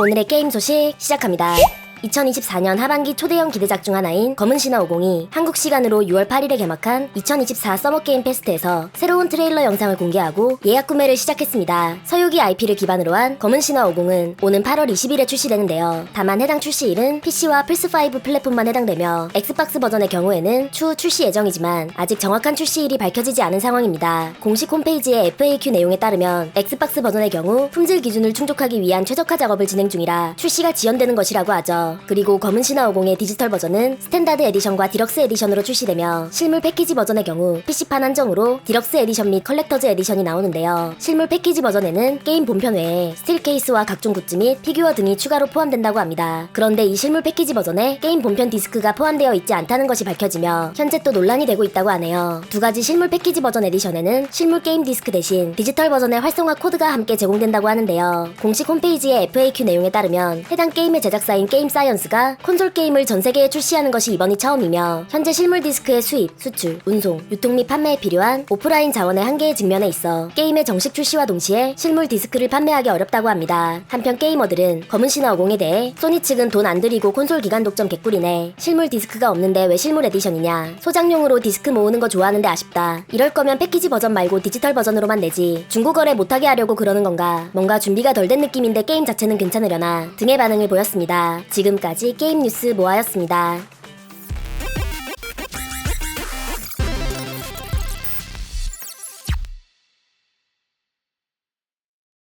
오늘의 게임 소식 시작합니다. 2024년 하반기 초대형 기대작 중 하나인 검은 신화 50이 한국 시간으로 6월 8일에 개막한 2024 서머 게임 페스트에서 새로운 트레일러 영상을 공개하고 예약 구매를 시작했습니다. 서유기 IP를 기반으로 한 검은 신화 50은 오는 8월 20일에 출시되는데요. 다만 해당 출시일은 PC와 플스5 플랫폼만 해당되며 엑스박스 버전의 경우에는 추후 출시 예정이지만 아직 정확한 출시일이 밝혀지지 않은 상황입니다. 공식 홈페이지의 FAQ 내용에 따르면 엑스박스 버전의 경우 품질 기준을 충족하기 위한 최적화 작업을 진행 중이라 출시가 지연되는 것이라고 하죠. 그리고 검은 신화 50의 디지털 버전은 스탠다드 에디션과 디럭스 에디션으로 출시되며 실물 패키지 버전의 경우 PC판 한정으로 디럭스 에디션 및 컬렉터즈 에디션이 나오는데요. 실물 패키지 버전에는 게임 본편 외에 스틸 케이스와 각종 굿즈 및 피규어 등이 추가로 포함된다고 합니다. 그런데 이 실물 패키지 버전에 게임 본편 디스크가 포함되어 있지 않다는 것이 밝혀지며 현재 또 논란이 되고 있다고 하네요. 두 가지 실물 패키지 버전 에디션에는 실물 게임 디스크 대신 디지털 버전의 활성화 코드가 함께 제공된다고 하는데요. 공식 홈페이지의 FAQ 내용에 따르면 해당 게임의 제작사인 게임 사 이언스가 콘솔 게임을 전 세계에 출시하는 것이 이번이 처음이며 현재 실물 디스크의 수입, 수출, 운송, 유통 및 판매에 필요한 오프라인 자원의 한계에 직면해 있어 게임의 정식 출시와 동시에 실물 디스크를 판매하기 어렵다고 합니다. 한편 게이머들은 검은 신화 50에 대해 소니 측은 돈 안 들이고 콘솔 기간 독점 개꿀이네. 실물 디스크가 없는데 왜 실물 에디션이냐. 소장용으로 디스크 모으는 거 좋아하는데 아쉽다. 이럴 거면 패키지 버전 말고 디지털 버전으로만 내지. 중고거래 못하게 하려고 그러는 건가. 뭔가 준비가 덜 된 느낌인데 게임 자체는 괜찮으려나 등의 반응을 보였습니다. 지금까지 게임 뉴스 모아였습니다.